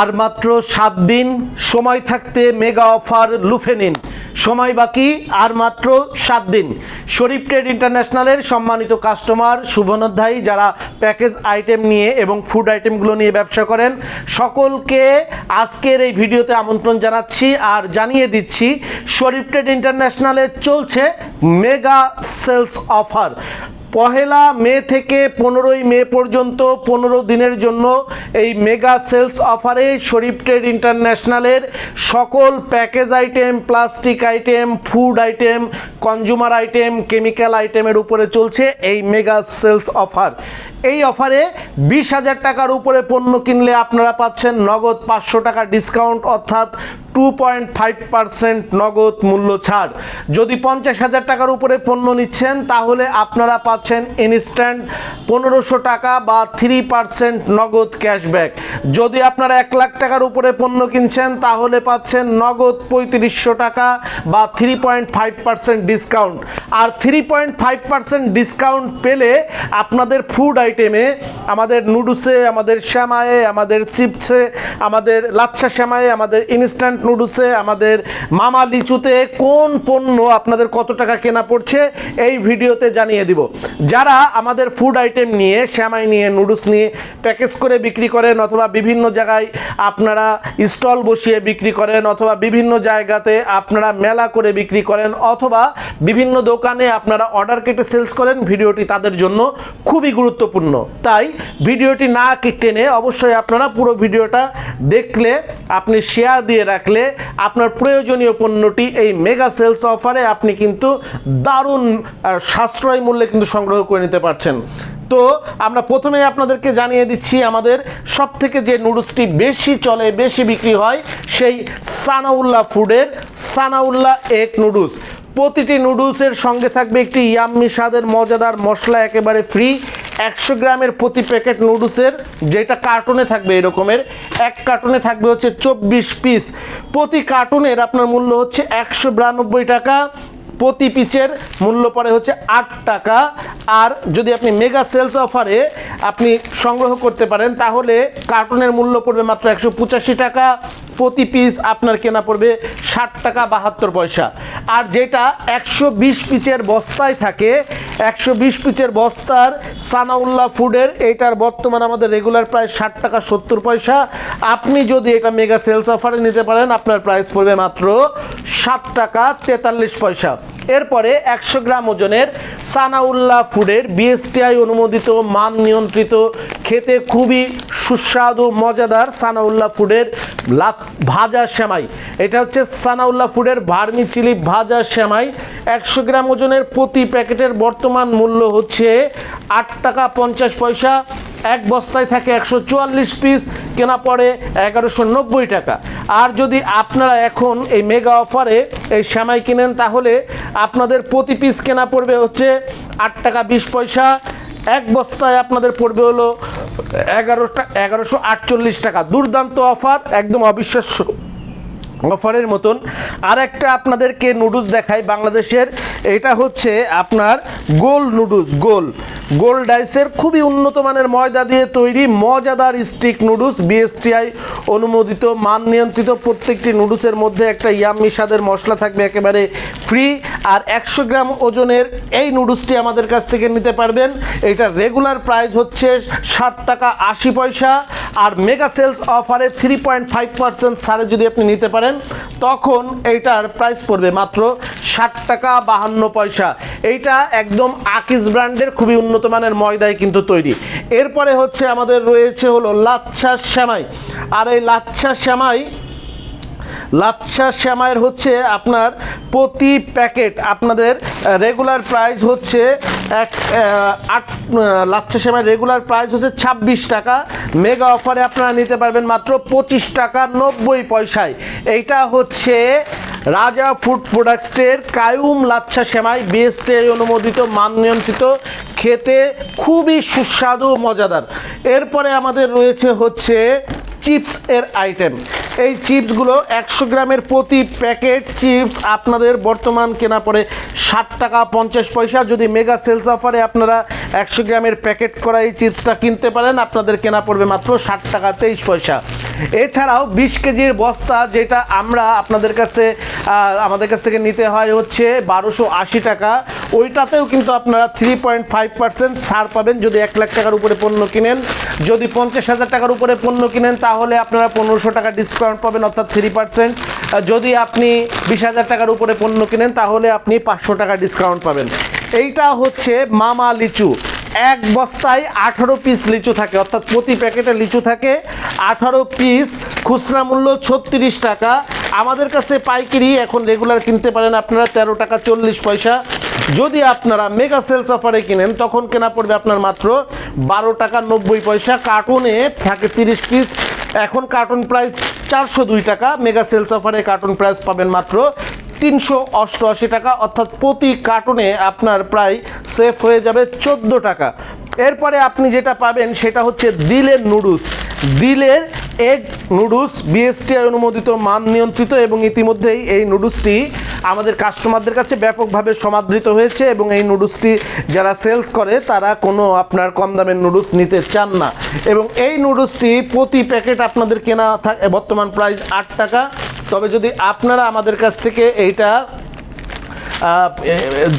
আর মাত্র সাত দিন সময় থাকতে মেগা অফার লুফে নিন। সময় বাকি, আর মাত্র সাত দিন। শরীফ ট্রেড ইন্টারন্যাশনালের সম্মানিত কাস্টমার, শুভনোধ্যায়ী, যারা প্যাকেজ আইটেম নিয়ে এবং ফুড আইটেমগুলো নিয়ে ব্যবসা করেন, সকলকে আজকের এই ভিডিওতে আমন্ত্রণ জানাচ্ছি আর জানিয়ে দিচ্ছি, শরীফ ট্রেড ইন্টারন্যাশনালে চলছে মেগা সেলস অফার। পহেলা মে থেকে পনেরোই মে পর্যন্ত পনেরো দিনের জন্য এই মেগা সেলস অফারে শরীফ ট্রেড ইন্টারন্যাশনালের সকল package item, plastic item, food item, consumer item, chemical আইটেমের উপরে চলছে এই মেগা সেলস অফার। এই অফারে বিশ হাজার টাকার উপরে পণ্য কিনলে আপনারা পাচ্ছেন নগদ পাঁচশো টাকা ডিসকাউন্ট, অর্থাৎ টু পয়েন্ট ফাইভ পার্সেন্ট নগদ মূল্য ছাড়। যদি পঞ্চাশ হাজার টাকার উপরে পণ্য নিচ্ছেন, তাহলে আপনারা পাচ্ছেন ইনস্ট্যান্ট পনেরোশো টাকা বা থ্রি পার্সেন্ট নগদ ক্যাশব্যাক যদি আপনারা এক লাখ টাকার উপরে পণ্য কিনছেন, তাহলে পাচ্ছেন নগদ পঁয়ত্রিশশো টাকা বা three point five percent discount আর three point five percent discount পেলে আপনাদের ফুড আইটেমে আমাদের নুডলসে আমাদের শ্যামায়ে, আমাদের চিপসে আমাদের লাচ্ছা শ্যামায়ে, আমাদের ইনস্ট্যান্ট নুডলসে আমাদের মামা লিচুতে কোন পণ্য আপনাদের কত টাকা কেনা পড়ছে, এই ভিডিওতে জানিয়ে দিব। যারা আমাদের ফুড আইটেম নিয়ে শ্যামাই নিয়ে, নুডলস নিয়ে প্যাকেজ করে বিক্রি করেন অথবা বিভিন্ন জায়গায় আপনারা স্টল বসিয়ে বিক্রি করেন অথবা বিভিন্ন জায়গাতে আপনারা মেলা করে বিক্রি করেন অথবা বিভিন্ন দোকানে আপনারা অর্ডার কেটে সেলস করেন, ভিডিওটি তাদের জন্য খুবই গুরুত্বপূর্ণ। তাই ভিডিওটি না টেনে অবশ্যই আপনারা পুরো ভিডিওটা দেখলে আপনি শেয়ার দিয়ে রাখলে আপনার প্রয়োজনীয় পণ্যটি এই মেগা সেলস অফারে আপনি কিন্তু দারুণ সাশ্রয় মূল্যে কিন্তু সংগ্রহ করে নিতে পারছেন। তো আমরা প্রথমে আপনাদেরকে জানিয়ে দিচ্ছি আমাদের সব থেকে যে নুডলসটি বেশি চলে, বেশি বিক্রি হয় সেই সানাউল্লাহ ফুডের সানাউল্লাহ এক নুডলস। প্রতিটি নুডলসের সঙ্গে থাকবে একটি ইয়াম্মি স্বাদের, মজাদার, মশলা একেবারে ফ্রি একশো গ্রামের প্রতি প্যাকেট নুডলসের যেটা কার্টুনে থাকবে এরকমের এক কার্টুনে থাকবে হচ্ছে চব্বিশ পিস প্রতি কার্টুনের আপনার মূল্য হচ্ছে একশো বিরানব্বই টাকা, প্রতি পিচের মূল্য পড়ে হচ্ছে আট টাকা। আর যদি আপনি মেগা সেলস অফারে আপনি সংগ্রহ করতে পারেন, তাহলে কার্টুনের মূল্য পড়বে মাত্র একশো পঁচাশি টাকা। প্রতি পিস আপনার কেনা পড়বে ষাট টাকা বাহাত্তর পয়সা। আর যেটা একশো বিশ পিচের বস্তায় থাকে, একশো বিশ পিচের বস্তার সানাউল্লাহ ফুডের এইটার বর্তমান আমাদের রেগুলার প্রায় ষাট টাকা সত্তর পয়সা। আপনি যদি এটা মেগা সেলস অফারে নিতে পারেন, আপনার প্রাইস পড়বে মাত্র সাত টাকা তেতাল্লিশ পয়সা। এরপরে একশো গ্রাম ওজনের সানাউল্লাহ ফুডের বিএসটিআই অনুমোদিত মান নিয়ন্ত্রিত, খেতে খুবই সুস্বাদু, মজাদার সানাউল্লাহ ফুডের লাত ভাজা সেমাই। এটা হচ্ছে সানাউল্লাহ ফুডের ভার্মি চিলি ভাজা সেমাই। একশো গ্রাম ওজনের প্রতি প্যাকেটের বর্তমান মূল্য হচ্ছে আট টাকা পঞ্চাশ পয়সা। এক বস্তায় থাকে একশো চুয়াল্লিশ পিস, কেনা পড়ে এগারোশো নব্বই টাকা। আর যদি আপনারা এখন এই মেগা অফারে এই শ্যামাই কিনেন, তাহলে আপনাদের প্রতি পিস কেনা পড়বে হচ্ছে আট টাকা বিশ পয়সা। এক বস্তায় আপনাদের পড়বে হলো এগারোশো আটচল্লিশ টাকা। দুর্দান্ত অফার একদম অবিশ্বাস্য। অফারের মতন। আর একটা আপনাদেরকে নুডলস দেখাই বাংলাদেশের। এটা হচ্ছে আপনার গোল নুডলস, গোল। গোল ডাইসের খুবই উন্নত মানের ময়দা দিয়ে তৈরি মজাদার স্টিক নুডলস, বিএসটিআই অনুমোদিত, মান নিয়ন্ত্রিত প্রত্যেকটি নুডলসের মধ্যে একটা ইয়াম্মি স্বাদের মশলা থাকবে একেবারে ফ্রি। আর একশো গ্রাম ওজনের এই নুডলসটি আমাদের কাছ থেকে নিতে পারবেন। এটা রেগুলার প্রাইস হচ্ছে ষাট টাকা আশি পয়সা। আর মেগা সেলস অফারে থ্রি পয়েন্ট ফাইভ পার্সেন্ট সারে যদি আপনি নিতে পারেন। তখন এইটার প্রাইস পড়বে মাত্র ষাট টাকা বাহান্ন পয়সা। এইটা একদম আকিস ব্র্যান্ডের খুবই উন্নত মানের ময়দায় কিন্তু তৈরি। এরপরে হচ্ছে আমাদের রয়েছে হলো লাচ্ছা শ্যামাই। আর এই লাচ্ছা শ্যামাই লাচ্ছা শ্যামাইয়ের হচ্ছে আপনার প্রতি প্যাকেট আপনাদের রেগুলার প্রাইস হচ্ছে এক আট লাচ্ছা শ্যামাই রেগুলার প্রাইস হচ্ছে ছাব্বিশ টাকা। মেগা অফারে আপনারা নিতে পারবেন মাত্র পঁচিশ টাকা নব্বই পয়সায়। এইটা হচ্ছে রাজা ফুড প্রোডাক্টসের কায়ুম লাচ্ছা সেমাই বিএসটি অনুমোদিত, মান নিয়ন্ত্রিত, খেতে খুবই সুস্বাদু, মজাদার। এরপরে আমাদের রয়েছে হচ্ছে চিপস এর আইটেম এই চিপসগুলো একশো গ্রামের প্রতি প্যাকেট চিপস আপনাদের বর্তমান কেনা পড়ে ষাট টাকা পঞ্চাশ পয়সা। যদি মেগা সেলস অফারে আপনারা একশো গ্রামের প্যাকেট করা এই চিপসটা কিনতে পারেন, আপনাদের কেনা পড়বে মাত্র ষাট টাকা তেইশ পয়সা। এছাড়াও বিশ কেজির বস্তা যেটা আমরা আপনাদের কাছে আমাদের কাছ থেকে নিতে হয় হচ্ছে বারোশো আশি টাকা। ওইটাতেও কিন্তু আপনারা থ্রি পয়েন্ট ফাইভ পার্সেন্ট ছাড় পাবেন যদি এক লাখ টাকার উপরে পণ্য কিনেন। যদি পঞ্চাশ হাজার টাকার উপরে পণ্য কিনেন, তাহলে আপনারা পনেরোশো টাকা ডিসকাউন্ট পাবেন, অর্থাৎ থ্রি পার্সেন্ট যদি আপনি বিশ হাজার টাকার উপরে পণ্য কিনেন, তাহলে আপনি পাঁচশো টাকা ডিসকাউন্ট পাবেন। এইটা হচ্ছে মামা লিচু। এক বস্তায় আঠারো পিস লিচু থাকে, অর্থাৎ প্রতি প্যাকেটে লিচু থাকে। আঠারো পিস খুচরা মূল্য ছত্রিশ টাকা। আমাদের কাছে পাইকারি, এখন রেগুলার কিনতে পারেন আপনারা তেরো টাকা চল্লিশ পয়সা। যদি আপনারা মেগা সেল সফারে কিনেন, তখন কেনা পড়বে আপনার মাত্র বারো টাকা নব্বই পয়সা। কার্টুনে থাকে তিরিশ পিস এখন কার্টুন প্রাইস চারশো দুই টাকা। মেগা সেল সফারে কার্টুন প্রাইস পাবেন মাত্র তিনশো অষ্টআশি টাকা। অর্থাৎ প্রতি কার্টুনে আপনার প্রায় সেফ হয়ে যাবে চোদ্দ টাকা। এরপরে আপনি যেটা পাবেন সেটা হচ্ছে দিলের নুডলস। দিলের এগ নুডলস, বিএসটিআই অনুমোদিত, মান নিয়ন্ত্রিত এবং ইতিমধ্যেই এই নুডলসটি আমাদের কাস্টমারদের কাছে ব্যাপকভাবে সমাদৃত হয়েছে এবং এই নুডলসটি যারা সেলস করে, তারা কোনো আপনার কম দামের নুডলস নিতে চান না। এবং এই নুডলসটি প্রতি প্যাকেট আপনাদের কেনা বর্তমান প্রাইস আট টাকা। তবে যদি আপনারা আমাদের কাছ থেকে এইটা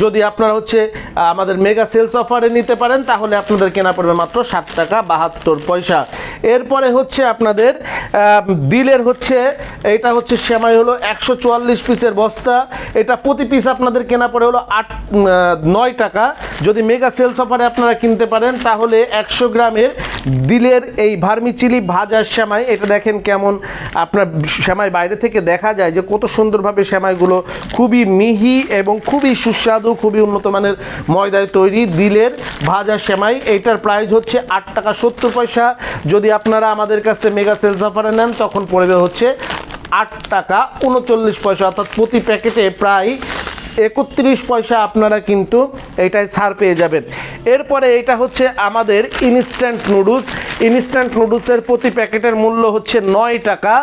যদি আপনারা হচ্ছে আমাদের মেগা সেলস অফারে নিতে পারেন, তাহলে আপনাদের কেনা পড়বে মাত্র ষাট টাকা বাহাত্তর পয়সা। এরপরে হচ্ছে আপনাদের দিলের হচ্ছে, এটা হচ্ছে সেমাই হলো একশো চুয়াল্লিশ পিসের বস্তা। এটা প্রতি পিস আপনাদের কেনা পড়ে হলো আট নয় টাকা। যদি মেগা সেলস অফারে আপনারা কিনতে পারেন, তাহলে একশো গ্রামের দিলের এই ভার্মিচিলি ভাজা সেমাই, এটা দেখেন কেমন, আপনার সেমাই বাইরে থেকে দেখা যায় যে কত সুন্দরভাবে সেমাইগুলো খুবই মিহি এবং খুবই সুস্বাদু, খুবই উন্নত মানের ময়দায় তৈরি দিলের ভাজা সেমাই। এইটার প্রাইস হচ্ছে আট টাকা সত্তর পয়সা। যদি আপনারা আমাদের কাছে মেগা সেলস অফারে নেন, তখন পড়বে হচ্ছে আট টাকা উনচল্লিশ পয়সা। অর্থাৎ প্রতি প্যাকেটে প্রায় একত্রিশ পয়সা আপনারা কিন্তু এইটাই ছাড় পেয়ে যাবেন। এরপরে এটা হচ্ছে আমাদের ইনস্ট্যান্ট নুডলস ইনস্ট্যান্ট নুডলসের প্রতি প্যাকেটের মূল্য হচ্ছে নয় টাকা।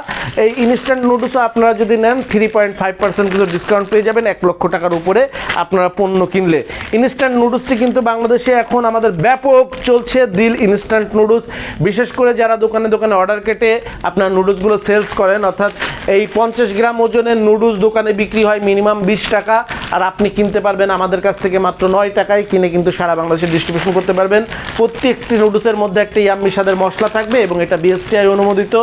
এই ইনস্ট্যান্ট নুডলসও আপনারা যদি নেন থ্রি পয়েন্ট ফাইভ পার্সেন্ট কিন্তু ডিসকাউন্ট পেয়ে যাবেন, এক লক্ষ টাকার উপরে আপনারা পণ্য কিনলে। ইনস্ট্যান্ট নুডলসটি কিন্তু বাংলাদেশে এখন আমাদের ব্যাপক চলছে দিল ইনস্ট্যান্ট নুডলস বিশেষ করে যারা দোকানে দোকানে অর্ডার কেটে আপনার নুডলসগুলো সেলস করেন, অর্থাৎ এই পঞ্চাশ গ্রাম ওজনের নুডলস দোকানে বিক্রি হয় মিনিমাম বিশ টাকা। আর আপনি কিনতে পারবেন আমাদের কাছ থেকে মাত্র নয় টাকায় কিনে কিন্তু সারা বাংলাদেশে ডিস্ট্রিবিউশন করতে পারবেন। প্রত্যেকটি নুডলসের মধ্যে একটা ইয়াম্মি স্বাদের মশলা থাকবে এবং এটা বিএসটিআই অনুমোদিত,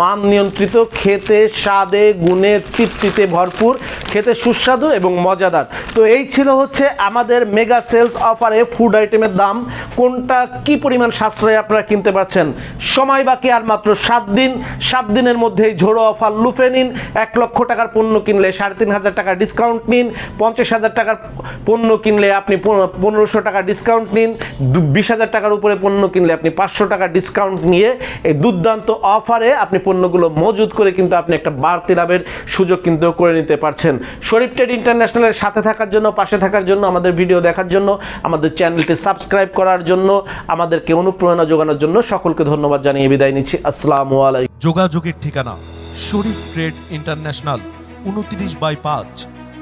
মান নিয়ন্ত্রিত, খেতে স্বাদে, গুণে তৃপ্তিতে ভরপুর, খেতে সুস্বাদু এবং মজাদার। তো এই ছিল হচ্ছে আমাদের মেগা সেলস অফারে ফুড আইটেমের দাম। কোনটা কি পরিমাণ সাশ্রয়ে আপনারা কিনতে পারছেন? সময় বাকি আর মাত্র সাত দিন। সাত দিনের মধ্যেই ঝোড়ো অফার লুফে নিন। এক লক্ষ টাকার পণ্য কিনলে সাড়ে তিন হাজার টাকা ডিসকাউন্ট নিন। পঞ্চাশ হাজার টাকার পণ্য কিনলে আপনি পনেরোশো টাকা ডিসকাউন্ট নিন। বিশ হাজার টাকার উপরে পণ্য কিনলে আপনি পাঁচশো টাকা ডিসকাউন্ট নিয়ে এই দুর্দান্ত অফারে আপনি পণ্যগুলো মজুত করে কিন্তু আপনি একটা বাড়তি লাভের সুযোগ কিন্তু করে নিতে পারছেন। শরীফ ট্রেড ইন্টারন্যাশনালের সাথে থাকার জন্য, পাশে থাকার জন্য, আমাদের ভিডিও দেখার জন্য, আমাদের চ্যানেলটি সাবস্ক্রাইব করার জন্য, আমাদেরকে অনুপ্রেরণা যোগানোর জন্য সকলকে ধন্যবাদ জানিয়ে বিদায় নিচ্ছি। আসসালামু আলাইকুম। যোগাযোগের ঠিকানা শরীফ ট্রেড ইন্টারন্যাশনাল উনত্রিশ বাই পাঁচ।